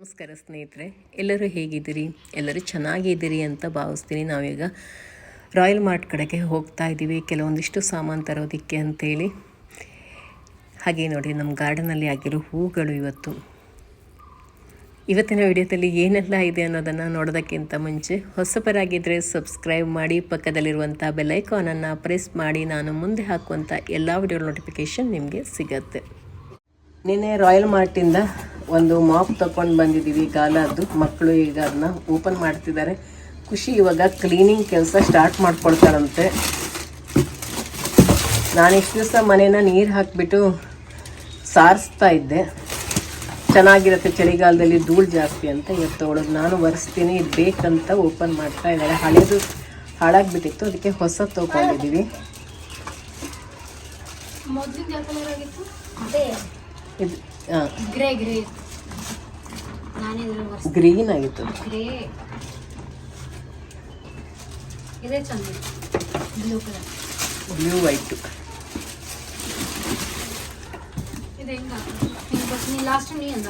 ನಮಸ್ಕಾರ ಸ್ನೇಹಿತರೆ, ಎಲ್ಲರೂ ಹೇಗಿದ್ದೀರಿ? ಎಲ್ಲರೂ ಚೆನ್ನಾಗಿದ್ದೀರಿ ಅಂತ ಭಾವಿಸ್ತೀನಿ. ನಾವೀಗ ರಾಯಲ್ ಮಾರ್ಟ್ ಕಡೆಗೆ ಹೋಗ್ತಾ ಇದ್ದೀವಿ. ಕೆಲವೊಂದಿಷ್ಟು ಸಾಮಾನು ತರೋದಕ್ಕೆ ಅಂತೇಳಿ. ಹಾಗೆ ನೋಡಿ, ನಮ್ಮ ಗಾರ್ಡನಲ್ಲಿ ಆಗಿರೋ ಹೂಗಳು ಇವತ್ತು. ಇವತ್ತಿನ ವಿಡಿಯೋದಲ್ಲಿ ಏನೆಲ್ಲ ಇದೆ ಅನ್ನೋದನ್ನು ನೋಡೋದಕ್ಕಿಂತ ಮುಂಚೆ ಹೊಸಬರಾಗಿದ್ದರೆ ಸಬ್ಸ್ಕ್ರೈಬ್ ಮಾಡಿ, ಪಕ್ಕದಲ್ಲಿರುವಂಥ ಬೆಲ್ಲೈಕಾನನ್ನು ಪ್ರೆಸ್ ಮಾಡಿ. ನಾನು ಮುಂದೆ ಹಾಕುವಂಥ ಎಲ್ಲ ವಿಡಿಯೋ ನೋಟಿಫಿಕೇಷನ್ ನಿಮಗೆ ಸಿಗತ್ತೆ. ನಿನ್ನೆ ರಾಯಲ್ ಮಾರ್ಟಿಂದ ಒಂದು ಮಾಪ್ ತಗೊಂಡು ಬಂದಿದ್ದೀವಿ ಗಾಲದ್ದು ಮಕ್ಕಳು ಈಗ ಅದನ್ನ ಓಪನ್ ಮಾಡ್ತಿದ್ದಾರೆ. ಖುಷಿ ಇವಾಗ ಕ್ಲೀನಿಂಗ್ ಕೆಲಸ ಸ್ಟಾರ್ಟ್ ಮಾಡ್ಕೊಳ್ತಾರಂತೆ. ನಾನು ಇಷ್ಟು ದಿವಸ ಮನೇನ ನೀರು ಹಾಕಿಬಿಟ್ಟು ಸಾರಿಸ್ತಾ ಇದ್ದೆ. ಚೆನ್ನಾಗಿರುತ್ತೆ ಚಳಿಗಾಲದಲ್ಲಿ ಧೂಳು ಜಾಸ್ತಿ ಅಂತ ಇವತ್ತು ನಾನು ಒರೆಸ್ತೀನಿ. ಇದು ಬೇಕಂತ ಓಪನ್ ಮಾಡ್ತಾ ಇದ್ದಾರೆ ಹಳೇದು ಹಾಳಾಗ್ಬಿಟ್ಟಿತ್ತು. ಅದಕ್ಕೆ ಹೊಸ ತೊಗೊಂಡಿದ್ದೀವಿ ಇದು ಗ್ರೇ ಗ್ರೇ ನಾನೇ ಗ್ರೀನ್ ಆಗಿತ್ತು. ಗ್ರೇ ಇದೇ ಚಂದ. ಬ್ಲೂ ಕಲರ್ ಬ್ಲೂ ವೈಟು ಇದು ಹೆಂಗ ನೀ ಲಾಸ್ಟ್ ನೀ ಅಂದ.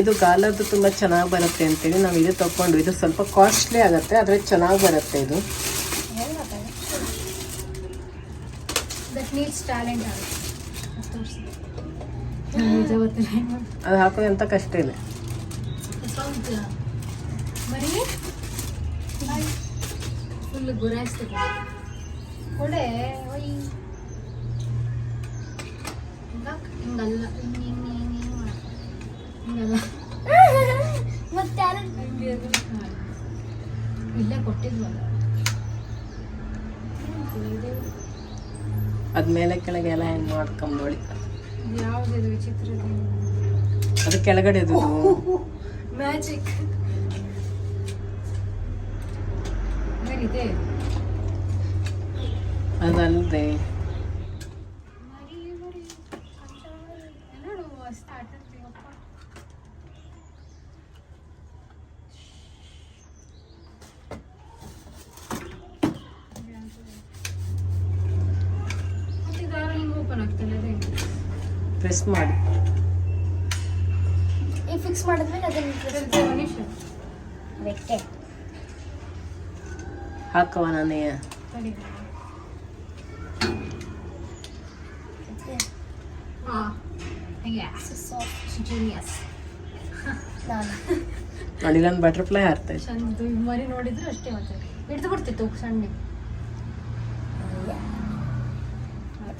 ಇದು ಗಾಲದ್ದು ತುಂಬ ಚೆನ್ನಾಗಿ ಬರುತ್ತೆ ಅಂತೇಳಿ ನಾವು ಇದು ತಗೊಂಡು ಇದು ಸ್ವಲ್ಪ ಕಾಸ್ಟ್ಲಿ ಆಗುತ್ತೆ ಆದರೆ ಚೆನ್ನಾಗಿ ಬರುತ್ತೆ ಇದು. ನೀಡ್ಸ್ ಟ್ಯಾಲೆಂಟ್ ಆಗುತ್ತೆ ತೋರಿಸಿ ನಿಜ ಗೊತ್ತಿಲ್ಲ ಅದು ಹಾಕೋದು ಎಂಥ ಕಷ್ಟ ಇಲ್ಲ ಸೌಂಡ್ ಬರೀ ಫುಲ್ ಗುರಾಯಿಸ್ತದೆ ಕೊಡೆ ಒಯ್ ಹಿಂಗಾಕ್ ಹಿಂಗಲ್ಲ ಹಿಂಗೆ ಹಿಂಗೆ ಹಿಂಗೆ ಹಿಂಗೆ ಮಾಡ್ತಾರೆ ಹಿಂಗಲ್ಲ ಮತ್ತೆ ಹಿಂಗೆ ಅದು ಮಾಡಿ. ಇಲ್ಲೇ ಕೊಟ್ಟಿದ್ವಲ್ಲ ಅದು ಮೇಲೆ ಕೆಳಗೆ ಎಲ್ಲ ಹೆಂಗೆ ಮಾಡ್ಕೊಂಬಳಿ ಯಾವುದಿದು ವಿಚಿತ್ರ ಅದು ಕೆಳಗಡೆ ಇದು ಮ್ಯಾಜಿಕ್ ಇದೆ. ಅದಲ್ಲದೆ ಮರಿ ಮರಿ ನೋಡು ಮಸ್ತ್ ಆಟ ಆಡ್ತೀವಪ್ಪ ಮತ್ತೆ ದಾರ ಹಿಂಗೆ ಓಪನ್ ಆಗ್ತಲ್ಲ ಅದೇ ಪ್ರೆಸ್ ಮಾಡಿ. ಈ ಫಿಕ್ಸ್ ಮಾಡಿದ್ಮೇಲೆ ಅದನ್ನ ಮನುಷ್ಯ ಬೆಟ್ಟೆ ಹಾಕವ ನಾನೇ. ಹಾ ಹಾಂ. ಯಸ್ ಜೀನಿಯಸ್ ನಾನು ನೋಡಿ ನಾನು. ಬಟರ್ಫ್ಲೈ ಹಾರ್ತಾ. ಮರಿ ನೋಡಿದ್ರೆ ಅಷ್ಟೇ ಮತ್ತೆ. ಹಿಡಿದು ಬಿಡ್ತಿತ್ತು ಸಣ್ಣ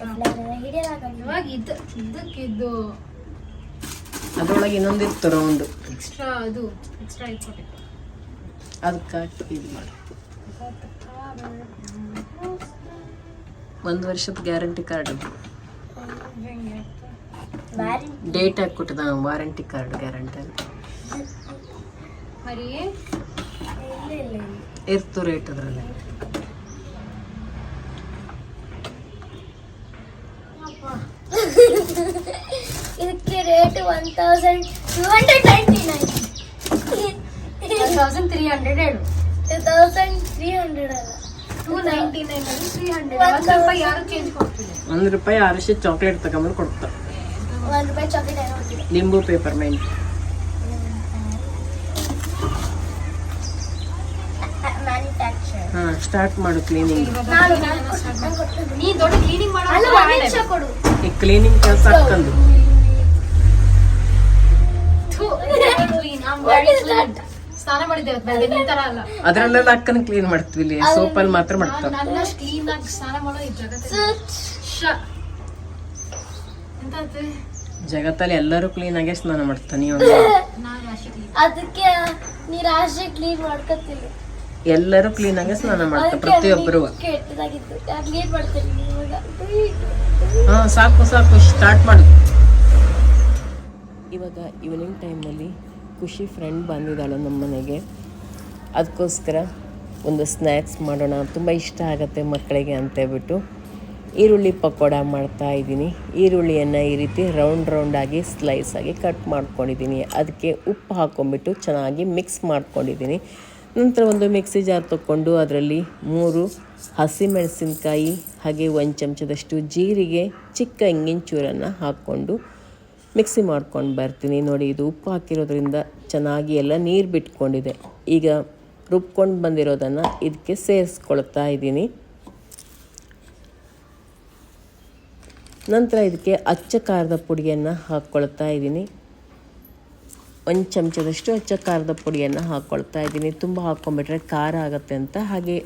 ಇವಾಗ ಇದ್ದ ಇದ್ದಕ್ಕಿದ್ದು ಅದರೊಳಗೆ ಇನ್ನೊಂದಿತ್ತು ರೌಂಡು ಎಕ್ಸ್ಟ್ರಾ ಅದು ಎಕ್ಸ್ಟ್ರಾ ಇಟ್ಕೊಟ್ಟಿತ್ತು ಅದಕ್ಕೆ ಹಾಕಿ ಇದು ಮಾಡಿ. ಒಂದು ವರ್ಷದ ಗ್ಯಾರಂಟಿ ಕಾರ್ಡ್ ಡೇಟ್ ಹಾಕ್ಕೊಟ್ಟದ ವಾರಂಟಿ ಕಾರ್ಡ್ ಗ್ಯಾರಂಟಿ ಅಂತ. ಇರ್ತು ರೇಟ್ ಅದರಲ್ಲಿ. ಇದಕ್ಕೆ rate one thousand two hundred ninety nine thousand three hundred ಹೇಳು ಟೂ ತೌಸಂಡ್ ತ್ರೀ ಹಂಡ್ರೆಡ್ ಅಲ್ಲ ಟೂ ನೈಂಟಿ ನೈನ್ ಅಲ್ಲಿ ತ್ರೀ ಹಂಡ್ರೆಡ್ One ಒಂದು ರೂಪಾಯಿ ಯಾರು ಚೇಂಜ್ ಕೊಡ್ತಿಲ್ಲ ಒಂದು ರೂಪಾಯಿ ಆರುಷಿ ಚಾಕ್ಲೇಟ್ ತಗೊಂಬಂದು ಕೊಡ್ತಾರೆ ಒಂದು ರೂಪಾಯಿ ಚಾಕ್ಲೇಟ್ ಏನೋ ಹೋಗ್ತಿದೆ ಲಿಂಬು ಪೇಪರ್ ಮೈಂಟ್ ಮ್ಯಾನುಫ್ಯಾಕ್ಚರ್ ಹಾಂ ಸ್ಟಾರ್ಟ್ ಮಾಡು ಕ್ಲೀನಿಂಗ್ ನಾನು ನಾನು ಕೊಟ್ಟು- ನಾನು ಕೊಟ್ಟು- ನೀ ದೊಡ್ಡ ಕ್ಲೀನಿಂಗ್ ಮಾಡೋ ಅಲ್ಲ ಒಂದು ನಿಮಿಷ ಕೊಡು ಈ ಕ್ಲೀನಿಂಗ್ ಕೆಲಸ ಹಾಕೊಂಡು ಸ್ನಾನ ಬೆಳಗ್ಗೆ ಅಲ್ಲ. ಅದರಲ್ಲೆಲ್ಲ ಅಕ್ಕನ ಕ್ಲೀನ್ ಮಾಡ್ತೀವಿ ಇಲ್ಲಿ ಸೋಪಲ್ಲಿ ಮಾತ್ರ ಮಾಡ್ತಾರೆ ನನ್ನಷ್ಟು ಕ್ಲೀನ್ ಆಗಿ ಸ್ನಾನ ಮಾಡೋ ಈ ಜಗತ್ತ. ಜಗತ್ತಲ್ಲಿ ಎಲ್ಲರೂ ಕ್ಲೀನ್ ಆಗಿ ಸ್ನಾನ ಮಾಡ್ತಾನೆ ನೀವು ಅದಕ್ಕೆ ನೀ ರಾಶಿ ಕ್ಲೀನ್ ಮಾಡ್ಕೊತಿಲ್ಲ ಎಲ್ಲರೂ ಕ್ಲೀನ್ ಆಗಿ ಸ್ನಾನ ಮಾಡ್ತಾರೆ ಪ್ರತಿಯೊಬ್ಬರು. ಕೆಟ್ಟದಾಗಿತ್ತು ಯಾಕೆ ಕ್ಲೀನ್ ಮಾಡ್ತೀನಿ ಇವಾಗ? ಹಾಂ ಸಾಕು ಸಾಕು ಸ್ಟಾರ್ಟ್ ಮಾಡು. ಇವಾಗ ಈವ್ನಿಂಗ್ ಟೈಮಲ್ಲಿ ಖುಷಿ ಫ್ರೆಂಡ್ ಬಂದಿದ್ದಾಳೆ ನಮ್ಮ ಮನೆಗೆ. ಅದಕ್ಕೋಸ್ಕರ ಒಂದು ಸ್ನ್ಯಾಕ್ಸ್ ಮಾಡೋಣ, ತುಂಬ ಇಷ್ಟ ಆಗುತ್ತೆ ಮಕ್ಕಳಿಗೆ ಅಂತೇಳ್ಬಿಟ್ಟು ಈರುಳ್ಳಿ ಪಕೋಡ ಮಾಡ್ತಾ ಇದ್ದೀನಿ. ಈರುಳ್ಳಿಯನ್ನು ಈ ರೀತಿ ರೌಂಡ್ ರೌಂಡಾಗಿ ಸ್ಲೈಸ್ ಆಗಿ ಕಟ್ ಮಾಡ್ಕೊಂಡಿದ್ದೀನಿ. ಅದಕ್ಕೆ ಉಪ್ಪು ಹಾಕ್ಕೊಂಬಿಟ್ಟು ಚೆನ್ನಾಗಿ ಮಿಕ್ಸ್ ಮಾಡ್ಕೊಂಡಿದ್ದೀನಿ. ನಂತರ ಒಂದು ಮಿಕ್ಸಿ ಜಾರ್ ತಗೊಂಡು ಅದರಲ್ಲಿ ಮೂರು ಹಸಿಮೆಣಸಿನ್ಕಾಯಿ, ಹಾಗೆ ಒಂದು ಚಮಚದಷ್ಟು ಜೀರಿಗೆ, ಚಿಕ್ಕ ಇಂಗಿನ ಚೂರನ್ನು ಹಾಕ್ಕೊಂಡು ಮಿಕ್ಸಿ ಮಾಡ್ಕೊಂಡು ಬರ್ತೀನಿ. ನೋಡಿ, ಇದು ಉಪ್ಪು ಹಾಕಿರೋದ್ರಿಂದ ಚೆನ್ನಾಗಿ ಎಲ್ಲ ನೀರು ಬಿಟ್ಕೊಂಡಿದೆ. ಈಗ ರುಬ್ಕೊಂಡು ಬಂದಿರೋದನ್ನು ಇದಕ್ಕೆ ಸೇರಿಸ್ಕೊಳ್ತಾ ಇದ್ದೀನಿ. ನಂತರ ಇದಕ್ಕೆ ಅಚ್ಚ ಖಾರದ ಪುಡಿಯನ್ನು ಹಾಕ್ಕೊಳ್ತಾ ಇದ್ದೀನಿ. ಒಂದು ಚಮಚದಷ್ಟು ಅಚ್ಚ ಖಾರದ ಪುಡಿಯನ್ನು ಹಾಕ್ಕೊಳ್ತಾ ಇದ್ದೀನಿ. ತುಂಬ ಹಾಕ್ಕೊಂಬಿಟ್ರೆ ಖಾರ ಆಗುತ್ತೆ ಅಂತ ಹಾಗೆ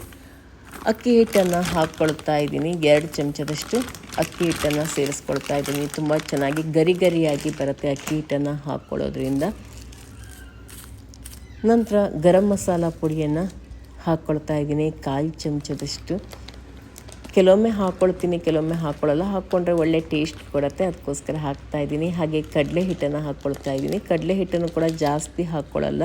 ಅಕ್ಕಿ ಹಿಟ್ಟನ್ನು ಹಾಕ್ಕೊಳ್ತಾ ಇದ್ದೀನಿ. ಎರಡು ಚಮಚದಷ್ಟು ಅಕ್ಕಿ ಹಿಟ್ಟನ್ನು ಸೇರಿಸ್ಕೊಳ್ತಾ ಇದ್ದೀನಿ. ತುಂಬ ಚೆನ್ನಾಗಿ ಗರಿ ಗರಿಯಾಗಿ ಬರುತ್ತೆ ಅಕ್ಕಿ ಹಿಟ್ಟನ್ನು ಹಾಕ್ಕೊಳ್ಳೋದ್ರಿಂದ. ನಂತರ ಗರಂ ಮಸಾಲ ಪುಡಿಯನ್ನು ಹಾಕ್ಕೊಳ್ತಾ ಇದ್ದೀನಿ. ಕಾಲು ಚಮಚದಷ್ಟು. ಕೆಲವೊಮ್ಮೆ ಹಾಕ್ಕೊಳ್ತೀನಿ, ಕೆಲವೊಮ್ಮೆ ಹಾಕ್ಕೊಳ್ಳಲ್ಲ ಹಾಕ್ಕೊಂಡ್ರೆ ಒಳ್ಳೆ ಟೇಸ್ಟ್ ಕೊಡುತ್ತೆ ಅದಕ್ಕೋಸ್ಕರ ಹಾಕ್ತಾ ಇದ್ದೀನಿ. ಹಾಗೆ ಕಡಲೆ ಹಿಟ್ಟನ್ನು ಹಾಕ್ಕೊಳ್ತಾ ಇದ್ದೀನಿ. ಕಡಲೆ ಹಿಟ್ಟನ್ನು ಕೂಡ ಜಾಸ್ತಿ ಹಾಕ್ಕೊಳ್ಳಲ್ಲ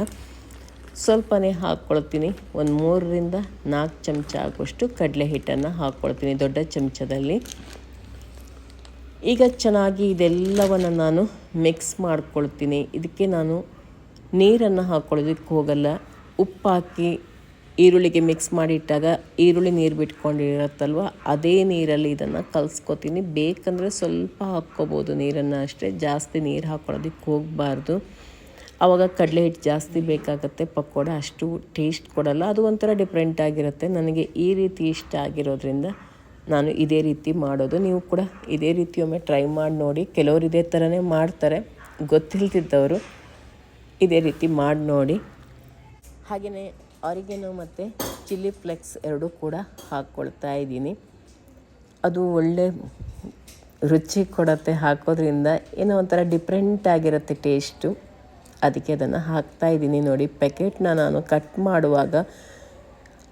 ಸ್ವಲ್ಪನೇ ಹಾಕ್ಕೊಳ್ತೀನಿ. ಒಂದು ಮೂರರಿಂದ ನಾಲ್ಕು ಚಮಚ ಆಗುವಷ್ಟು ಕಡಲೆ ಹಿಟ್ಟನ್ನು ಹಾಕ್ಕೊಳ್ತೀನಿ ದೊಡ್ಡ ಚಮಚದಲ್ಲಿ. ಈಗ ಚೆನ್ನಾಗಿ ಇದೆಲ್ಲವನ್ನು ನಾನು ಮಿಕ್ಸ್ ಮಾಡ್ಕೊಳ್ತೀನಿ. ಇದಕ್ಕೆ ನಾನು ನೀರನ್ನು ಹಾಕ್ಕೊಳ್ಳೋದಕ್ಕೆ ಹೋಗಲ್ಲ. ಉಪ್ಪು ಹಾಕಿ ಈರುಳ್ಳಿಗೆ ಮಿಕ್ಸ್ ಮಾಡಿಟ್ಟಾಗ ಈರುಳ್ಳಿ ನೀರು ಬಿಟ್ಕೊಂಡಿರತ್ತಲ್ವ, ಅದೇ ನೀರಲ್ಲಿ ಇದನ್ನು ಕಲಿಸ್ಕೊತೀನಿ. ಬೇಕಂದರೆ ಸ್ವಲ್ಪ ಹಾಕ್ಕೋಬೋದು ನೀರನ್ನು ಅಷ್ಟೇ. ಜಾಸ್ತಿ ನೀರು ಹಾಕ್ಕೊಳ್ಳೋದಕ್ಕೆ ಹೋಗಬಾರ್ದು. ಆವಾಗ ಕಡಲೆ ಹಿಟ್ಟು ಜಾಸ್ತಿ ಬೇಕಾಗುತ್ತೆ, ಪಕೋಡ ಅಷ್ಟು ಟೇಸ್ಟ್ ಕೊಡಲ್ಲ, ಅದು ಒಂಥರ ಡಿಫ್ರೆಂಟ್ ಆಗಿರುತ್ತೆ. ನನಗೆ ಈ ರೀತಿ ಇಷ್ಟ ಆಗಿರೋದ್ರಿಂದ ನಾನು ಇದೇ ರೀತಿ ಮಾಡೋದು. ನೀವು ಕೂಡ ಇದೇ ರೀತಿ ಒಮ್ಮೆ ಟ್ರೈ ಮಾಡಿ ನೋಡಿ. ಕೆಲವರು ಇದೇ ಥರನೇ ಮಾಡ್ತಾರೆ ಗೊತ್ತಿಲ್ತಿದ್ದವರು ಇದೇ ರೀತಿ ಮಾಡಿ ನೋಡಿ. ಹಾಗೆಯೇ ಅವರಿಗೇನು ಮತ್ತು ಚಿಲ್ಲಿ ಫ್ಲೆಕ್ಸ್ ಎರಡೂ ಕೂಡ ಹಾಕ್ಕೊಳ್ತಾ ಇದ್ದೀನಿ. ಅದು ಒಳ್ಳೆ ರುಚಿ ಕೊಡತ್ತೆ, ಹಾಕೋದ್ರಿಂದ ಏನೋ ಒಂಥರ ಡಿಫ್ರೆಂಟ್ ಆಗಿರುತ್ತೆ ಟೇಸ್ಟು ಅದಕ್ಕೆ ಅದನ್ನು ಹಾಕ್ತಾ ಇದ್ದೀನಿ ನೋಡಿ. ಪ್ಯಾಕೆಟ್ನ ನಾನು ಕಟ್ ಮಾಡುವಾಗ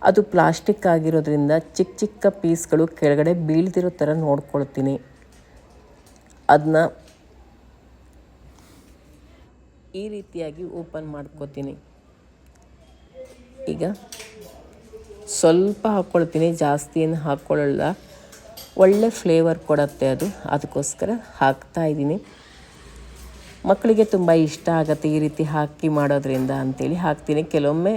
ಅದು ಪ್ಲಾಸ್ಟಿಕ್ ಆಗಿರೋದ್ರಿಂದ ಚಿಕ್ಕ ಚಿಕ್ಕ ಪೀಸ್ಗಳು ಕೆಳಗಡೆ ಬೀಳ್ದಿರೋ ಥರ ನೋಡ್ಕೊಳ್ತೀನಿ. ಅದನ್ನ ಈ ರೀತಿಯಾಗಿ ಓಪನ್ ಮಾಡ್ಕೋತೀನಿ. ಈಗ ಸ್ವಲ್ಪ ಹಾಕ್ಕೊಳ್ತೀನಿ. ಜಾಸ್ತಿ ಏನು ಹಾಕ್ಕೊಳ್ಳಲ್ಲ. ಒಳ್ಳೆ ಫ್ಲೇವರ್ ಕೊಡುತ್ತೆ ಅದು. ಅದಕ್ಕೋಸ್ಕರ ಹಾಕ್ತಾ ಇದ್ದೀನಿ. ಮಕ್ಕಳಿಗೆ ತುಂಬ ಇಷ್ಟ ಆಗುತ್ತೆ ಈ ರೀತಿ ಹಾಕಿ ಮಾಡೋದ್ರಿಂದ ಅಂಥೇಳಿ ಹಾಕ್ತೀನಿ. ಕೆಲವೊಮ್ಮೆ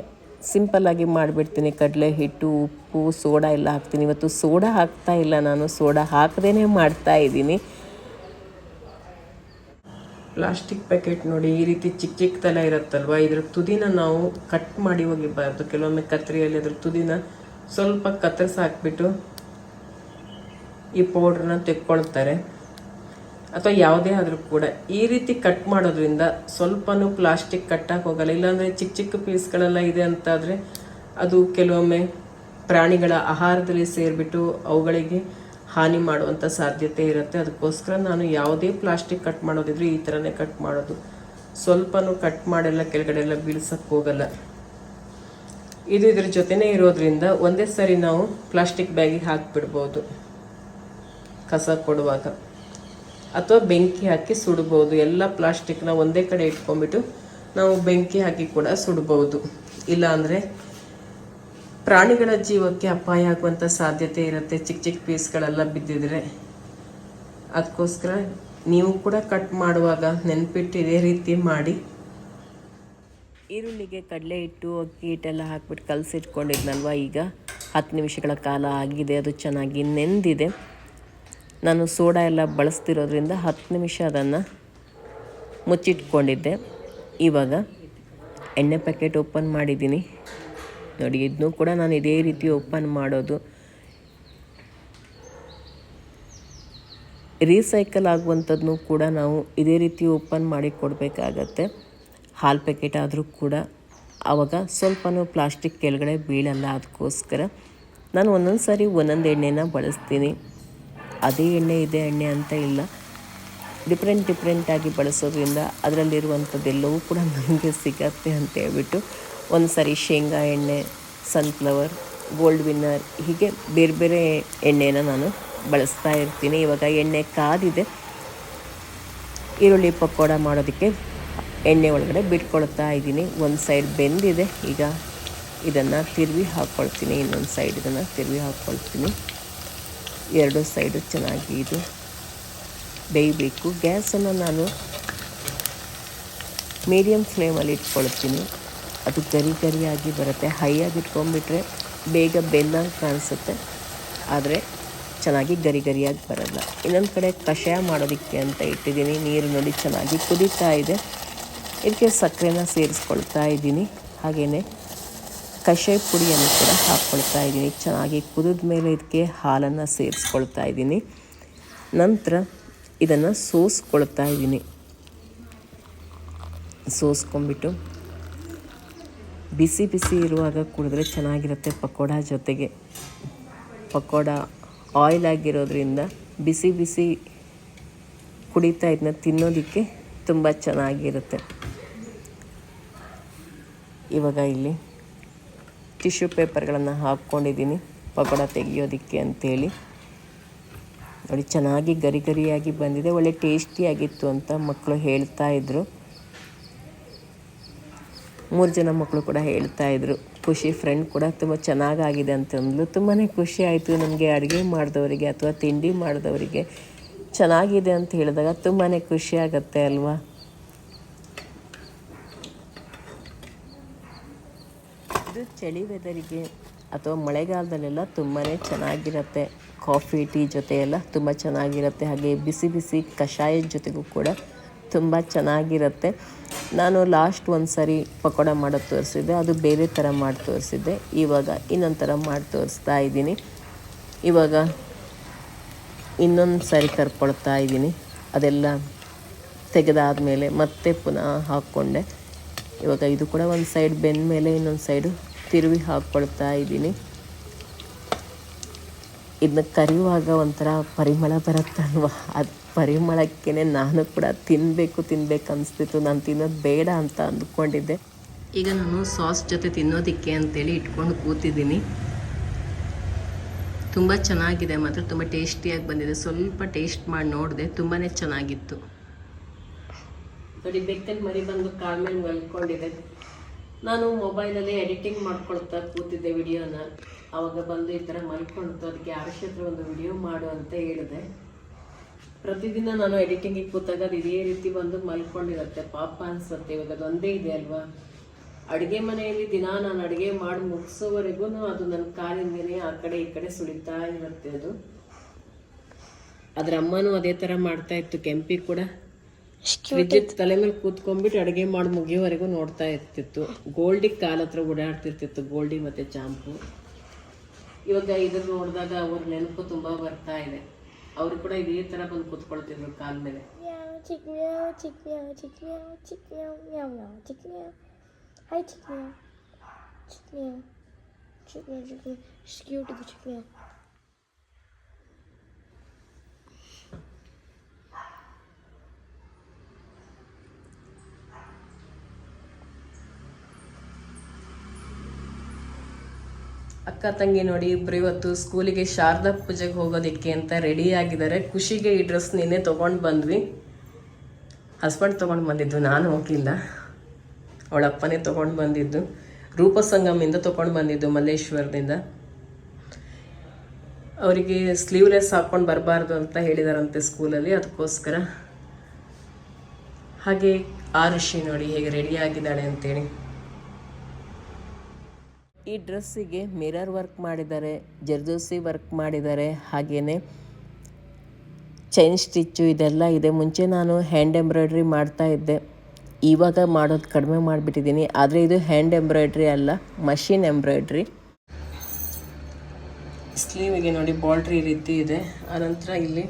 ಸಿಂಪಲ್ಲಾಗಿ ಮಾಡಿಬಿಡ್ತೀನಿ. ಕಡಲೆ ಹಿಟ್ಟು, ಉಪ್ಪು, ಸೋಡಾ ಎಲ್ಲ ಹಾಕ್ತೀನಿ. ಇವತ್ತು ಸೋಡಾ ಹಾಕ್ತಾ ಇಲ್ಲ ನಾನು. ಸೋಡಾ ಹಾಕದೇ ಮಾಡ್ತಾ ಇದ್ದೀನಿ. ಪ್ಲಾಸ್ಟಿಕ್ ಪ್ಯಾಕೆಟ್ ನೋಡಿ ಈ ರೀತಿ ಚಿಕ್ಕ ತಲೆ ಇರುತ್ತಲ್ವ? ಇದ್ರ ತುದಿನ ನಾವು ಕಟ್ ಮಾಡಿ ಹೋಗಿಬಾರ್ದು. ಕೆಲವೊಮ್ಮೆ ಕತ್ರಿಯಲ್ಲಿ ಅದ್ರ ತುದಿನ ಸ್ವಲ್ಪ ಕತ್ತರಿಸಿ ಹಾಕ್ಬಿಟ್ಟು ಈ ಪೌಡ್ರನ್ನ ತೆಕ್ಕೊಳ್ತಾರೆ. ಅಥವಾ ಯಾವುದೇ ಆದರೂ ಕೂಡ ಈ ರೀತಿ ಕಟ್ ಮಾಡೋದ್ರಿಂದ ಸ್ವಲ್ಪನೂ ಪ್ಲಾಸ್ಟಿಕ್ ಕಟ್ಟಾಗಿ ಹೋಗಲ್ಲ. ಇಲ್ಲಾಂದರೆ ಚಿಕ್ಕ ಚಿಕ್ಕ ಪೀಸ್ಗಳೆಲ್ಲ ಇದೆ ಅಂತಾದರೆ ಅದು ಕೆಲವೊಮ್ಮೆ ಪ್ರಾಣಿಗಳ ಆಹಾರದಲ್ಲಿ ಸೇರಿಬಿಟ್ಟು ಅವುಗಳಿಗೆ ಹಾನಿ ಮಾಡುವಂಥ ಸಾಧ್ಯತೆ ಇರುತ್ತೆ. ಅದಕ್ಕೋಸ್ಕರ ನಾನು ಯಾವುದೇ ಪ್ಲಾಸ್ಟಿಕ್ ಕಟ್ ಮಾಡೋದಿದ್ರೆ ಈ ಥರನೇ ಕಟ್ ಮಾಡೋದು. ಸ್ವಲ್ಪನೂ ಕಟ್ ಮಾಡೆಲ್ಲ ಕೆಳಗಡೆ ಎಲ್ಲ ಬೀಳ್ಸಕ್ಕೆ ಹೋಗಲ್ಲ. ಇದು ಇದ್ರ ಜೊತೆನೇ ಇರೋದ್ರಿಂದ ಒಂದೇ ಸರಿ ನಾವು ಪ್ಲಾಸ್ಟಿಕ್ ಬ್ಯಾಗಿಗೆ ಹಾಕಿಬಿಡ್ಬೋದು. ಕಸ ಕೊಡುವಾಗ. ಅಥವಾ ಬೆಂಕಿ ಹಾಕಿ ಸುಡ್ಬೋದು. ಎಲ್ಲ ಪ್ಲಾಸ್ಟಿಕ್ನ ಒಂದೇ ಕಡೆ ಇಟ್ಕೊಂಡ್ಬಿಟ್ಟು ನಾವು ಬೆಂಕಿ ಹಾಕಿ ಕೂಡ ಸುಡ್ಬೋದು. ಇಲ್ಲ ಅಂದರೆ ಪ್ರಾಣಿಗಳ ಜೀವಕ್ಕೆ ಅಪಾಯ ಆಗುವಂಥ ಸಾಧ್ಯತೆ ಇರುತ್ತೆ. ಚಿಕ್ಕ ಚಿಕ್ಕ ಪೀಸ್ಗಳೆಲ್ಲ ಬಿದ್ದಿದ್ರೆ. ಅದಕ್ಕೋಸ್ಕರ ನೀವು ಕೂಡ ಕಟ್ ಮಾಡುವಾಗ ನೆನ್ಪಿಟ್ಟು ಇದೇ ರೀತಿ ಮಾಡಿ. ಈರುಳ್ಳಿಗೆ ಕಡಲೆ ಹಿಟ್ಟು, ಅಕ್ಕಿ ಹಿಟ್ಟೆಲ್ಲ ಹಾಕ್ಬಿಟ್ಟು ಕಲಸಿಟ್ಕೊಂಡಿದ್ನಲ್ವ ಈಗ? ಹತ್ತು ನಿಮಿಷಗಳ ಕಾಲ ಆಗಿದೆ. ಅದು ಚೆನ್ನಾಗಿ ನೆಂದಿದೆ. ನಾನು ಸೋಡಾ ಎಲ್ಲ ಬಳಸ್ತಿರೋದ್ರಿಂದ ಹತ್ತು ನಿಮಿಷ ಅದನ್ನು ಮುಚ್ಚಿಟ್ಕೊಂಡಿದ್ದೆ. ಇವಾಗ ಎಣ್ಣೆ ಪ್ಯಾಕೆಟ್ ಓಪನ್ ಮಾಡಿದ್ದೀನಿ. ನೋಡಿ ಇದನ್ನೂ ಕೂಡ ನಾನು ಇದೇ ರೀತಿ ಓಪನ್ ಮಾಡೋದು. ರೀಸೈಕಲ್ ಆಗುವಂಥದ್ದನ್ನು ಕೂಡ ನಾವು ಇದೇ ರೀತಿ ಓಪನ್ ಮಾಡಿ ಕೊಡಬೇಕಾಗತ್ತೆ. ಹಾಲು ಪ್ಯಾಕೆಟ್ ಆದರೂ ಕೂಡ. ಆವಾಗ ಸ್ವಲ್ಪನೂ ಪ್ಲಾಸ್ಟಿಕ್ ಕೆಳಗಡೆ ಬೀಳಲ್ಲ, ಅದಕ್ಕೋಸ್ಕರ. ನಾನು ಒಂದೊಂದು ಸಾರಿ ಒಂದೊಂದು ಎಣ್ಣೆನ ಬಳಸ್ತೀನಿ. ಅದೇ ಎಣ್ಣೆ, ಇದೆ ಎಣ್ಣೆ ಅಂತ ಇಲ್ಲ. ಡಿಫ್ರೆಂಟ್ ಡಿಫ್ರೆಂಟಾಗಿ ಬಳಸೋದ್ರಿಂದ ಅದರಲ್ಲಿರುವಂಥದ್ದೆಲ್ಲವೂ ಕೂಡ ನಮಗೆ ಸಿಗತ್ತೆ ಅಂತ ಹೇಳ್ಬಿಟ್ಟು ಒಂದು ಸಾರಿ ಶೇಂಗಾ ಎಣ್ಣೆ ಸನ್ಫ್ಲವರ್ ಗೋಲ್ಡ್ ವಿನ್ನರ್ ಹೀಗೆ ಬೇರೆ ಬೇರೆ ಎಣ್ಣೆನ ನಾನು ಬಳಸ್ತಾ ಇರ್ತೀನಿ. ಇವಾಗ ಎಣ್ಣೆ ಕಾದಿದೆ. ಈರುಳ್ಳಿ ಪಕೋಡ ಮಾಡೋದಕ್ಕೆ ಎಣ್ಣೆ ಒಳಗಡೆ ಬಿಟ್ಕೊಳ್ತಾ ಇದ್ದೀನಿ. ಒಂದು ಸೈಡ್ ಬೆಂದಿದೆ. ಈಗ ಇದನ್ನು ತಿರುವಿ ಹಾಕ್ಕೊಳ್ತೀನಿ ಇನ್ನೊಂದು ಸೈಡ್ ಇದನ್ನು ತಿರುವಿ ಹಾಕ್ಕೊಳ್ತೀನಿ ಎರಡು ಸೈಡು ಚೆನ್ನಾಗಿ ಇದು ಬೇಯಬೇಕು. ಗ್ಯಾಸನ್ನು ನಾನು ಮೀಡಿಯಮ್ ಫ್ಲೇಮಲ್ಲಿ ಇಟ್ಕೊಳ್ತೀನಿ. ಅದು ಗರಿ ಗರಿಯಾಗಿ ಬರುತ್ತೆ. ಹೈಯಾಗಿ ಇಟ್ಕೊಂಡ್ಬಿಟ್ರೆ ಬೇಗ ಬೆಂದಂಗೆ ಕಾಣಿಸುತ್ತೆ. ಆದರೆ ಚೆನ್ನಾಗಿ ಗರಿ ಗರಿಯಾಗಿ ಬರಲ್ಲ. ಇನ್ನೊಂದು ಕಡೆ ಕಷಾಯ ಮಾಡೋದಕ್ಕೆ ಅಂತ ಇಟ್ಟಿದ್ದೀನಿ. ನೀರು ನೋಡಿ ಚೆನ್ನಾಗಿ ಕುದೀತಾ ಇದೆ. ಇದಕ್ಕೆ ಸಕ್ಕರೆನ ಸೇರಿಸ್ಕೊಳ್ತಾ ಇದ್ದೀನಿ. ಹಾಗೆಯೇ ಕಷಾಯ ಪುಡಿಯನ್ನು ಕೂಡ ಹಾಕ್ಕೊಳ್ತಾ ಇದ್ದೀನಿ. ಚೆನ್ನಾಗಿ ಕುದಿದ ಮೇಲೆ ಇದಕ್ಕೆ ಹಾಲನ್ನು ಸೇರಿಸ್ಕೊಳ್ತಾ ಇದ್ದೀನಿ. ನಂತರ ಇದನ್ನು ಸೋಸ್ಕೊಳ್ತಾ ಇದ್ದೀನಿ. ಸೋಸ್ಕೊಂಬಿಟ್ಟು ಬಿಸಿ ಬಿಸಿ ಇರುವಾಗ ಕುಡಿದ್ರೆ ಚೆನ್ನಾಗಿರುತ್ತೆ ಪಕೋಡ ಜೊತೆಗೆ. ಪಕೋಡ ಆಯಿಲ್ ಆಗಿರೋದ್ರಿಂದ ಬಿಸಿ ಬಿಸಿ ಕುಡಿತಾ ಇದನ್ನ ತಿನ್ನೋದಕ್ಕೆ ತುಂಬ ಚೆನ್ನಾಗಿರುತ್ತೆ. ಇವಾಗ ಇಲ್ಲಿ ಟಿಶ್ಯೂ ಪೇಪರ್ಗಳನ್ನು ಹಾಕ್ಕೊಂಡಿದ್ದೀನಿ. ಪಕೋಡ ತೆಗಿಯೋದಕ್ಕೆ ಅಂಥೇಳಿ ನೋಡಿ, ಚೆನ್ನಾಗಿ ಗರಿ ಗರಿಯಾಗಿ ಬಂದಿದೆ. ಒಳ್ಳೆ ಟೇಸ್ಟಿಯಾಗಿತ್ತು ಅಂತ ಮಕ್ಕಳು ಹೇಳ್ತಾ ಇದ್ರು. ಮೂರು ಜನ ಮಕ್ಕಳು ಕೂಡ ಹೇಳ್ತಾ ಇದ್ರು. ಖುಷಿ ಫ್ರೆಂಡ್ ಕೂಡ ತುಂಬ ಚೆನ್ನಾಗಾಗಿದೆ ಅಂತಂದ್ಲು. ತುಂಬಾ ಖುಷಿ ಆಯಿತು ನಮಗೆ ಅಡುಗೆ ಮಾಡಿದವರಿಗೆ ಅಥವಾ ತಿಂಡಿ ಮಾಡಿದವರಿಗೆ. ಚೆನ್ನಾಗಿದೆ ಅಂತ ಹೇಳಿದಾಗ ತುಂಬಾ ಖುಷಿ ಅಲ್ವಾ ಇದು ಚಳಿ ವೆದರಿಗೆ ಅಥವಾ ಮಳೆಗಾಲದಲ್ಲೆಲ್ಲ ತುಂಬಾ ಚೆನ್ನಾಗಿರುತ್ತೆ. ಕಾಫಿ, ಟೀ ಜೊತೆ ಎಲ್ಲ ತುಂಬ ಚೆನ್ನಾಗಿರುತ್ತೆ. ಹಾಗೆ ಬಿಸಿ ಬಿಸಿ ಕಷಾಯದ ಜೊತೆಗೂ ಕೂಡ ತುಂಬ ಚೆನ್ನಾಗಿರುತ್ತೆ. ನಾನು ಲಾಸ್ಟ್ ಒಂದು ಸಾರಿ ಪಕೋಡ ಮಾಡೋದು ತೋರಿಸಿದ್ದೆ. ಅದು ಬೇರೆ ಥರ ಮಾಡಿ ತೋರಿಸಿದ್ದೆ. ಇವಾಗ ಇನ್ನೊಂದು ಥರ ಮಾಡಿ ತೋರಿಸ್ತಾ ಇದ್ದೀನಿ. ಇವಾಗ ಇನ್ನೊಂದು ಸಾರಿ ಕರ್ಕೊಳ್ತಾ ಇದ್ದೀನಿ. ಅದೆಲ್ಲ ತೆಗೆದಾದ್ಮೇಲೆ ಮತ್ತೆ ಪುನಃ ಹಾಕ್ಕೊಂಡೆ. ಇವಾಗ ಇದು ಕೂಡ ಒಂದು ಸೈಡ್ ಬೆಂದ ಮೇಲೆ ಇನ್ನೊಂದು ಸೈಡು ತಿರುವಿ ಹಾಕ್ಕೊಳ್ತಾ ಇದ್ದೀನಿ. ಇದನ್ನ ಕರಿಯುವಾಗ ಒಂಥರ ಪರಿಮಳ ಬರುತ್ತಲ್ವ? ಅದು ಪರಿಮಳಕ್ಕೇ ನಾನು ಕೂಡ ತಿನ್ನಬೇಕು ತಿನ್ಬೇಕು ಅನಿಸ್ತಿತ್ತು. ನಾನು ತಿನ್ನೋದು ಬೇಡ ಅಂತ ಅಂದ್ಕೊಂಡಿದ್ದೆ. ಈಗ ನಾನು ಸಾಸ್ ಜೊತೆ ತಿನ್ನೋದಕ್ಕೆ ಅಂತೇಳಿ ಇಟ್ಕೊಂಡು ಕೂತಿದ್ದೀನಿ. ತುಂಬ ಚೆನ್ನಾಗಿದೆ ಮಾತ್ರ ತುಂಬ ಟೇಸ್ಟಿಯಾಗಿ ಬಂದಿದೆ. ಸ್ವಲ್ಪ ಟೇಸ್ಟ್ ಮಾಡಿ ನೋಡಿದೆ ತುಂಬಾ ಚೆನ್ನಾಗಿತ್ತು. ನೋಡಿ ಬೆಕ್ಕಲ್ಲಿ ಮರಿ ಬಂದು ಕಾಲ್ ಮೇಲೆ ಮಲ್ಕೊಂಡಿದೆ ನಾನು ಮೊಬೈಲಲ್ಲಿ ಎಡಿಟಿಂಗ್ ಮಾಡ್ಕೊಳ್ತಾ ಕೂತಿದ್ದೆ ವಿಡಿಯೋನ ಅವಾಗ ಬಂದು ಈ ಥರ ಮಲ್ಕೊಳ್ತು ಅದಕ್ಕೆ ಆರುಷ್ ಹತ್ರ ಒಂದು ವಿಡಿಯೋ ಮಾಡು ಅಂತ ಹೇಳಿದೆ. ಪ್ರತಿದಿನ ನಾನು ಎಡಿಟಿಂಗಿಗೆ ಕೂತಾಗ ಅದು ಇದೇ ರೀತಿ ಬಂದು ಮಲ್ಕೊಂಡಿರುತ್ತೆ. ಪಾಪ ಅನ್ಸುತ್ತೆ. ಇವಾಗ ಅದೊಂದೇ ಇದೆ ಅಲ್ವಾ? ಅಡುಗೆ ಮನೆಯಲ್ಲಿ ದಿನ ನಾನು ಅಡುಗೆ ಮಾಡಿ ಮುಗಿಸೋವರೆಗೂ ಅದು ನನ್ನ ಕಾಲಿಂದನೇ ಆ ಕಡೆ ಈ ಕಡೆ ಸುಳಿತಾ ಇರುತ್ತೆ ಅದು. ಅದರ ಅಮ್ಮನೂ ಅದೇ ಥರ ಮಾಡ್ತಾ ಇತ್ತು. ಕೆಂಪಿ ಕೂಡ. ಫ್ರಿಜ್ ತಲೆ ಮೇಲೆ ಕೂತ್ಕೊಂಡ್ಬಿಟ್ಟು ಅಡುಗೆ ಮಾಡಿ ಮುಗಿಯೋವರೆಗೂ ನೋಡ್ತಾ ಇರ್ತಿತ್ತು. ಗೋಲ್ಡಿ ಕಾಲ ಹತ್ರ ಓಡಾಡ್ತಿರ್ತಿತ್ತು ಗೋಲ್ಡಿ ಮತ್ತೆ ಚಾಂಪು ಇವಾಗ ಇದನ್ನ ನೋಡಿದಾಗ ಅವ್ರ ನೆನಪು ತುಂಬಾ ಬರ್ತಾ ಇದೆ. ಅವರು ಕೂಡ ಇದೇ ತರ ಬಂದು ಕೂತ್ಕೊಳ್ತಿದ್ರು ಕಾಲ ಮೇಲೆ. Meow, ಚಿಕ್ಕ ಚಿಕ್ಕ ಚಿಕ್ಕ meow, ಅಕ್ಕ ತಂಗಿ ನೋಡಿ ಇಬ್ರು ಇವತ್ತು ಸ್ಕೂಲಿಗೆ ಶಾರದಾ ಪೂಜೆಗೆ ಹೋಗೋದಿಕ್ಕೆ ಅಂತ ರೆಡಿ ಆಗಿದ್ದಾರೆ. ಖುಷಿಗೆ ಈ ಡ್ರೆಸ್ ನಿನ್ನೆ ತೊಗೊಂಡು ಬಂದ್ವಿ. ಹಸ್ಬೆಂಡ್ ತೊಗೊಂಡು ಬಂದಿದ್ದು, ನಾನು ಹೋಗಿಲ್ಲ ಅವಳಪ್ಪನೇ ತಗೊಂಡು ಬಂದಿದ್ದು. ರೂಪಸಂಗಮಿಂದ ತೊಗೊಂಡು ಬಂದಿದ್ದು ಮಲ್ಲೇಶ್ವರದಿಂದ. ಅವರಿಗೆ ಸ್ಲೀವ್ಲೆಸ್ ಹಾಕ್ಕೊಂಡು ಬರಬಾರ್ದು ಅಂತ ಹೇಳಿದಾರಂತೆ ಸ್ಕೂಲಲ್ಲಿ, ಅದಕ್ಕೋಸ್ಕರ. ಹಾಗೆ ಆರುಷಿ ನೋಡಿ ಹೇಗೆ ರೆಡಿ ಆಗಿದ್ದಾಳೆ ಅಂತೇಳಿ. ಈ ಡ್ರೆಸ್ಸಿಗೆ ಮಿರರ್ ವರ್ಕ್ ಮಾಡಿದ್ದಾರೆ, ಜರ್ದೋಸಿ ವರ್ಕ್ ಮಾಡಿದ್ದಾರೆ ಹಾಗೆಯೇ ಚೈನ್ ಸ್ಟಿಚ್ಚು ಇದೆಲ್ಲ ಇದೆ. ಮುಂಚೆ ನಾನು ಹ್ಯಾಂಡ್ ಎಂಬ್ರಾಯ್ಡ್ರಿ ಮಾಡ್ತಾ ಇದ್ದೆ. ಇವಾಗ ಮಾಡೋದು ಕಡಿಮೆ ಮಾಡಿಬಿಟ್ಟಿದ್ದೀನಿ. ಆದರೆ ಇದು ಹ್ಯಾಂಡ್ ಎಂಬ್ರಾಯ್ಡ್ರಿ ಅಲ್ಲ, ಮಷಿನ್ ಎಂಬ್ರಾಯ್ಡ್ರಿ. ಸ್ಲೀವಿಗೆ ನೋಡಿ ಬಾಲ್ಡ್ರಿ ರೀತಿ ಇದೆ. ಆನಂತರ ಇಲ್ಲಿ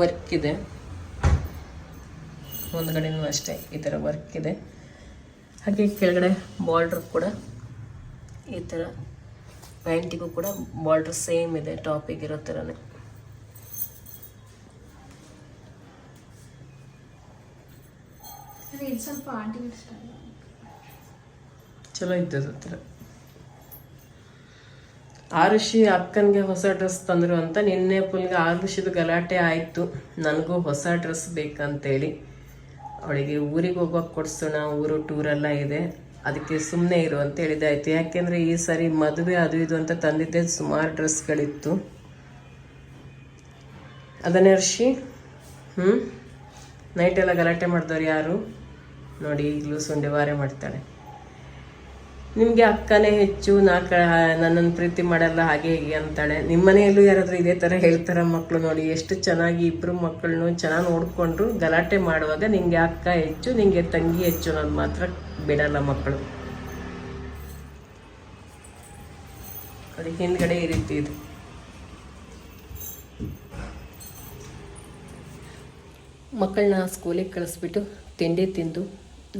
ವರ್ಕ್ ಇದೆ. ಮುಂದ್ಗಡೆನೂ ಅಷ್ಟೇ ಈ ಥರ ವರ್ಕ್ ಇದೆ. ಹಾಗೆ ಕೆಳಗಡೆ ಬಾರ್ಡ್ರ್ ಕೂಡ ಈ ಥರ ಪ್ಯಾಂಟಿಗೂ ಕೂಡ ಬಾರ್ಡ್ರ್ ಸೇಮ್ ಇದೆ ಟಾಪಿಗೆ ಇರೋ ಥರನೇ ಚಲೋ ಇದ್ದದ ಹತ್ರ. ಆರುಷಿ ಅಕ್ಕನಿಗೆ ಹೊಸ ಡ್ರೆಸ್ ತಂದರು ಅಂತ ನಿನ್ನೆ ಫುಲ್ಗೆ ಆರುಷಿದು ಗಲಾಟೆ ಆಯಿತು. ನನಗೂ ಹೊಸ ಡ್ರೆಸ್ ಬೇಕಂತೇಳಿ. ಅವಳಿಗೆ ಊರಿಗೆ ಹೋಗೋಕೆ ಕೊಡಿಸೋಣ ಊರು ಟೂರೆಲ್ಲ ಇದೆ. ಅದಕ್ಕೆ ಸುಮ್ಮನೆ ಇರು ಅಂತ ಹೇಳಿದೆ ಯಾಕೆಂದರೆ ಈ ಸರಿ ಮದುವೆ ಅದು ಇದು ಅಂತ ತಂದಿದ್ದೆ. ಸುಮಾರು ಡ್ರೆಸ್ಗಳಿತ್ತು. ಅದನ್ನೇ ಹರ್ಷಿ ಹ್ಞೂ ನೈಟೆಲ್ಲ ಗಲಾಟೆ ಮಾಡಿದವ್ರು ಯಾರು? ನೋಡಿ, ಈಗಲೂ ಸುಂಡೆ ವಾರೆ ಮಾಡ್ತಾಳೆ. ನಿಮಗೆ ಅಕ್ಕನೇ ಹೆಚ್ಚು, ನಾಲ್ಕು ನನ್ನನ್ನು ಪ್ರೀತಿ ಮಾಡಲ್ಲ, ಹಾಗೆ ಹೀಗೆ ಅಂತಾಳೆ. ನಿಮ್ಮ ಮನೆಯಲ್ಲೂ ಯಾರಾದರೂ ಇದೇ ಥರ ಹೇಳ್ತಾರೆ ಮಕ್ಕಳು ನೋಡಿ, ಎಷ್ಟು ಚೆನ್ನಾಗಿ ಇಬ್ಬರು ಮಕ್ಕಳನ್ನು ಚೆನ್ನಾಗಿ ನೋಡಿಕೊಂಡ್ರು, ಗಲಾಟೆ ಮಾಡುವಾಗ ನಿಮಗೆ ಅಕ್ಕ ಹೆಚ್ಚು, ನಿಮಗೆ ತಂಗಿ ಹೆಚ್ಚು ಅನ್ನೋದು ಮಾತ್ರ ಬಿಡಲ್ಲ ಮಕ್ಕಳು. ಅದಕ್ಕೆ ಹಿಂದ್ಗಡೆ ಈ ರೀತಿ ಇದೆ. ಮಕ್ಕಳನ್ನ ಸ್ಕೂಲಿಗೆ ಕಳಿಸ್ಬಿಟ್ಟು ತಿಂಡಿ ತಿಂದು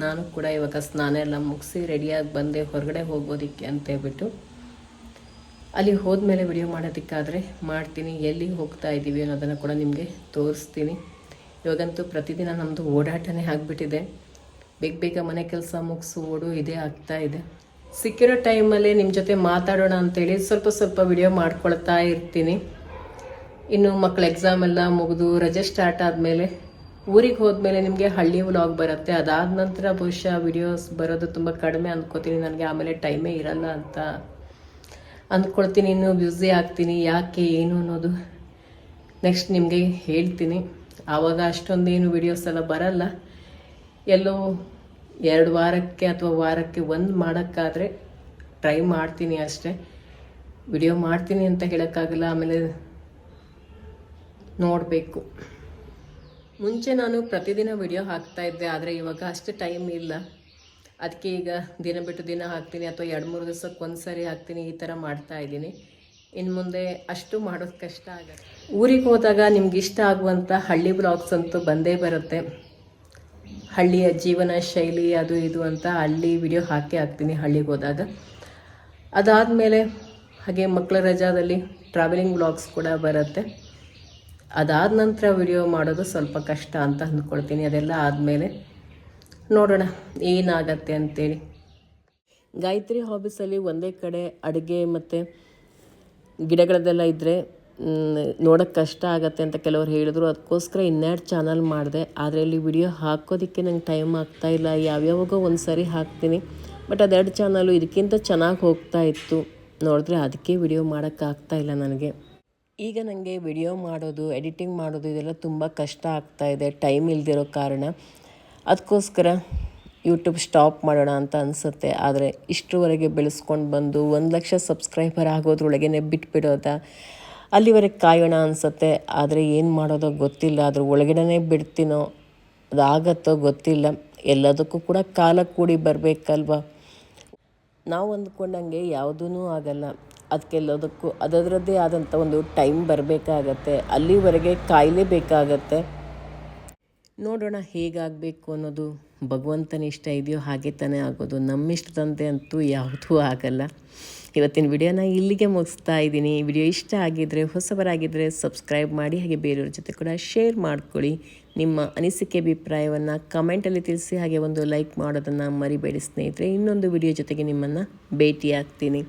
ನಾನು ಕೂಡ ಇವಾಗ ಸ್ನಾನ ಎಲ್ಲ ಮುಗಿಸಿ ರೆಡಿಯಾಗಿ ಬಂದೆ, ಹೊರಗಡೆ ಹೋಗೋದಕ್ಕೆ ಅಂತ ಹೇಳ್ಬಿಟ್ಟು. ಅಲ್ಲಿ ಹೋದ್ಮೇಲೆ ವಿಡಿಯೋ ಮಾಡೋದಕ್ಕಾದರೆ ಮಾಡ್ತೀನಿ ಎಲ್ಲಿ ಹೋಗ್ತಾ ಇದ್ದೀವಿ ಅನ್ನೋದನ್ನು ಕೂಡ ನಿಮಗೆ ತೋರಿಸ್ತೀನಿ. ಇವಾಗಂತೂ ಪ್ರತಿದಿನ ನಮ್ಮದು ಓಡಾಟನೇ ಆಗಿಬಿಟ್ಟಿದೆ. ಬೇಗ ಬೇಗ ಮನೆ ಕೆಲಸ ಮುಗಿಸು, ಓಡು, ಇದೇ ಆಗ್ತಾ ಇದೆ. ಸಿಕ್ಕಿರೋ ಟೈಮಲ್ಲಿ ನಿಮ್ಮ ಜೊತೆ ಮಾತಾಡೋಣ ಅಂತೇಳಿ ಸ್ವಲ್ಪ ಸ್ವಲ್ಪ ವಿಡಿಯೋ ಮಾಡ್ಕೊಳ್ತಾ ಇರ್ತೀನಿ. ಇನ್ನು ಮಕ್ಕಳ ಎಕ್ಸಾಮ್ ಎಲ್ಲ ಮುಗಿದು ರಜೆ ಸ್ಟಾರ್ಟ್ ಆದಮೇಲೆ ಊರಿಗೆ ಹೋದ್ಮೇಲೆ ನಿಮಗೆ ಹಳ್ಳಿ ವ್ಲಾಗ್ ಬರುತ್ತೆ. ಅದಾದ ನಂತರ ಬಹುಶಃ ವಿಡಿಯೋಸ್ ಬರೋದು ತುಂಬ ಕಡಿಮೆ ಅಂದ್ಕೋತೀನಿ ನನಗೆ ಆಮೇಲೆ ಟೈಮೇ ಇರಲ್ಲ ಅಂತ ಅಂದ್ಕೊಳ್ತೀನಿ ಇನ್ನು ಬ್ಯುಸಿ ಆಗ್ತೀನಿ. ಯಾಕೆ, ಏನು ಅನ್ನೋದು ನೆಕ್ಸ್ಟ್ ನಿಮಗೆ ಹೇಳ್ತೀನಿ. ಆವಾಗ ಅಷ್ಟೊಂದೇನು ವಿಡಿಯೋಸ್ ಎಲ್ಲ ಬರಲ್ಲ. ಎಲ್ಲೋ ಎರಡು ವಾರಕ್ಕೆ ಅಥವಾ ವಾರಕ್ಕೆ ಒಂದು ಮಾಡೋಕ್ಕಾದರೆ ಟ್ರೈ ಮಾಡ್ತೀನಿ ಅಷ್ಟೇ. ವಿಡಿಯೋ ಮಾಡ್ತೀನಿ ಅಂತ ಹೇಳೋಕ್ಕಾಗಲ್ಲ. ಆಮೇಲೆ ನೋಡಬೇಕು. ಮುಂಚೆ ನಾನು ಪ್ರತಿದಿನ ವಿಡಿಯೋ ಹಾಕ್ತಾ ಇದ್ದೆ, ಆದರೆ ಇವಾಗ ಅಷ್ಟು ಟೈಮ್ ಇಲ್ಲ. ಅದಕ್ಕೆ ಈಗ ದಿನ ಬಿಟ್ಟು ದಿನ ಹಾಕ್ತೀನಿ, ಅಥವಾ ಎರಡು ಮೂರು ದಿವಸಕ್ಕೆ ಒಂದು ಸರಿ ಹಾಕ್ತೀನಿ, ಈ ಥರ ಮಾಡ್ತಾ ಇದ್ದೀನಿ. ಇನ್ನು ಮುಂದೆ ಅಷ್ಟು ಮಾಡೋದು ಕಷ್ಟ ಆಗುತ್ತೆ. ಊರಿಗೆ ಹೋದಾಗ ನಿಮ್ಗೆ ಇಷ್ಟ ಆಗುವಂಥ ಹಳ್ಳಿ ಬ್ಲಾಗ್ಸ್ ಅಂತೂ ಬಂದೇ ಬರುತ್ತೆ. ಹಳ್ಳಿಯ ಜೀವನ ಶೈಲಿ, ಅದು ಇದು ಅಂತ ಹಳ್ಳಿ ವಿಡಿಯೋ ಹಾಕಿ ಹಾಕ್ತೀನಿ ಹಳ್ಳಿಗೆ ಹೋದಾಗ. ಅದಾದಮೇಲೆ ಹಾಗೆ ಮಕ್ಕಳ ರಜಾದಲ್ಲಿ ಟ್ರಾವೆಲಿಂಗ್ ಬ್ಲಾಗ್ಸ್ ಕೂಡ ಬರುತ್ತೆ. ಅದಾದ ನಂತರ ವಿಡಿಯೋ ಮಾಡೋದು ಸ್ವಲ್ಪ ಕಷ್ಟ ಅಂತ ಅಂದ್ಕೊಳ್ತೀನಿ. ಅದೆಲ್ಲ ಆದಮೇಲೆ ನೋಡೋಣ. ಏನಾಗತ್ತೆ ಅಂತೇಳಿ. ಗಾಯತ್ರಿ ಹಾಬೀಸಲ್ಲಿ ಒಂದೇ ಕಡೆ ಅಡುಗೆ ಮತ್ತು ಗಿಡಗಳದ್ದೆಲ್ಲ ಇದ್ದರೆ ನೋಡೋಕ್ಕೆ ಕಷ್ಟ ಆಗತ್ತೆ ಅಂತ ಕೆಲವರು ಹೇಳಿದ್ರು. ಅದಕ್ಕೋಸ್ಕರ ಇನ್ನೆರಡು ಚಾನಲ್ ಮಾಡಿದೆ. ಆದರೆ ಇಲ್ಲಿ ವಿಡಿಯೋ ಹಾಕೋದಕ್ಕೆ ನಂಗೆ ಟೈಮ್ ಆಗ್ತಾ ಇಲ್ಲ. ಯಾವ್ಯಾವಾಗೋ ಒಂದು ಸಾರಿ ಹಾಕ್ತೀನಿ. ಬಟ್ ಅದೆರಡು ಚಾನಲು ಇದಕ್ಕಿಂತ ಚೆನ್ನಾಗಿ ಹೋಗ್ತಾ ಇತ್ತು. ನೋಡಿದ್ರೆ ಅದಕ್ಕೆ ವಿಡಿಯೋ ಮಾಡೋಕ್ಕಾಗ್ತಾ ಇಲ್ಲ ನನಗೆ. ಈಗ ನನಗೆ ವಿಡಿಯೋ ಮಾಡೋದು, ಎಡಿಟಿಂಗ್ ಮಾಡೋದು ಇದೆಲ್ಲ ತುಂಬ ಕಷ್ಟ ಆಗ್ತಾ ಇದೆ, ಟೈಮ್ ಇಲ್ದಿರೋ ಕಾರಣ. ಅದಕ್ಕೋಸ್ಕರ ಯೂಟ್ಯೂಬ್ ಸ್ಟಾಪ್ ಮಾಡೋಣ ಅಂತ ಅನಿಸುತ್ತೆ. ಆದರೆ ಇಷ್ಟರವರೆಗೆ ಬೆಳೆಸ್ಕೊಂಡು ಬಂದು ಒಂದು ಲಕ್ಷ ಸಬ್ಸ್ಕ್ರೈಬರ್ ಆಗೋದ್ರೊಳಗೇನೆ ಬಿಟ್ಬಿಡೋದಾ ಅಲ್ಲಿವರೆಗೆ ಕಾಯೋಣ ಅನಿಸುತ್ತೆ. ಆದರೆ ಏನು ಮಾಡೋದೋ ಗೊತ್ತಿಲ್ಲ. ಅದ್ರ ಒಳಗಡೆ ಬಿಡ್ತೀನೋ, ಅದಾಗತ್ತೋ ಗೊತ್ತಿಲ್ಲ. ಎಲ್ಲದಕ್ಕೂ ಕೂಡ ಕಾಲ ಕೂಡಿ ಬರಬೇಕಲ್ವ? ನಾವು ಅಂದ್ಕೊಂಡಂಗೆ ಯಾವುದೂ ಆಗಲ್ಲ. ಅದಕ್ಕೆಲ್ಲದಕ್ಕೂ ಅದರದ್ದೇ ಆದಂಥ ಒಂದು ಟೈಮ್ ಬರಬೇಕಾಗತ್ತೆ, ಅಲ್ಲಿವರೆಗೆ ಕಾಯಲೇಬೇಕಾಗತ್ತೆ ನೋಡೋಣ ಹೇಗಾಗಬೇಕು ಅನ್ನೋದು ಭಗವಂತನ ಇಷ್ಟ ಇದೆಯೋ ಹಾಗೆ ತಾನೇ ಆಗೋದು. ನಮ್ಮ ಇಷ್ಟದಂತೆ ಅಂತೂ ಯಾವುದೂ ಆಗಲ್ಲ. ಇವತ್ತಿನ ವಿಡಿಯೋನ ಇಲ್ಲಿಗೆ ಮುಗಿಸ್ತಾ ಇದ್ದೀನಿ. ವಿಡಿಯೋ ಇಷ್ಟ ಆಗಿದ್ದರೆ ಹೊಸಬರಾಗಿದ್ದರೆ ಸಬ್ಸ್ಕ್ರೈಬ್ ಮಾಡಿ, ಹಾಗೆ ಬೇರೆಯವ್ರ ಜೊತೆ ಕೂಡ ಶೇರ್ ಮಾಡ್ಕೊಳ್ಳಿ. ನಿಮ್ಮ ಅನಿಸಿಕೆ ಅಭಿಪ್ರಾಯವನ್ನು ಕಮೆಂಟಲ್ಲಿ ತಿಳಿಸಿ, ಹಾಗೆ ಒಂದು ಲೈಕ್ ಮಾಡೋದನ್ನು ಮರಿಬೇಡಿ ಸ್ನೇಹಿತರೆ. ಇನ್ನೊಂದು ವಿಡಿಯೋ ಜೊತೆಗೆ ನಿಮ್ಮನ್ನು ಭೇಟಿ ಆಗ್ತೀನಿ